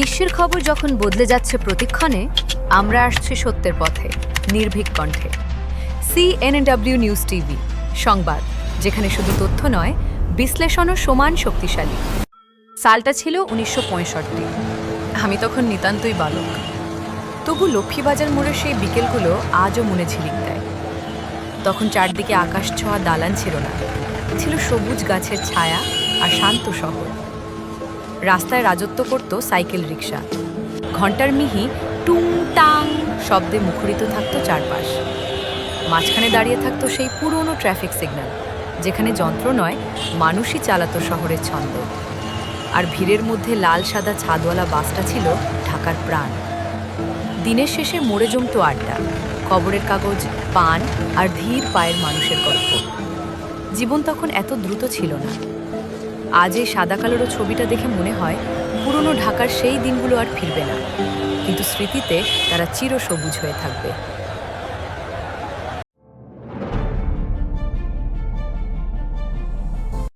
বিশ্বের খবর যখন বদলে যাচ্ছে প্রতিক্ষণে, আমরা আসছি সত্যের পথে, নির্ভীক কণ্ঠে। সিএনএডব্লিউ নিউজ টিভি সংবাদ, যেখানে শুধু তথ্য নয়, বিশ্লেষণও সমান শক্তিশালী। সালটা ছিল উনিশশো পঁয়ষট্টি। আমি তখন নিতান্তই বালক। তবু লক্ষ্মীবাজার মোড়ের সেই বিকেলগুলো আজও মনে ঝিলিক দেয়। তখন চারদিকে আকাশ ছোঁয়া দালান ছিল না। ছিল সবুজ গাছের ছায়া আর শান্ত শহর। রাস্তায় রাজত্ব করত সাইকেল রিক্সা ঘণ্টার মিহি টুং টাং শব্দে মুখরিত থাকত চারপাশ। মাঝখানে দাঁড়িয়ে থাকতো সেই পুরনো ট্রাফিক সিগন্যাল, যেখানে যন্ত্র নয়, মানুষই চালাতো শহরের ছন্দ। আর ভিড়ের মধ্যে লাল সাদা ছাদওয়ালা বাসটা ছিল ঢাকার প্রাণ। দিনের শেষে মোড়ে জমতো আড্ডা, খবরের কাগজ, পান আর ধীর পায়ের মানুষের গল্প। জীবন তখন এত দ্রুত ছিল না। আজ এই সাদা কালোরও ছবিটা দেখে মনে হয় পুরনো ঢাকার সেই দিনগুলো আর ফিরবে না। কিন্তু স্মৃতিতে তারা চিরসবুজ হয়ে থাকবে।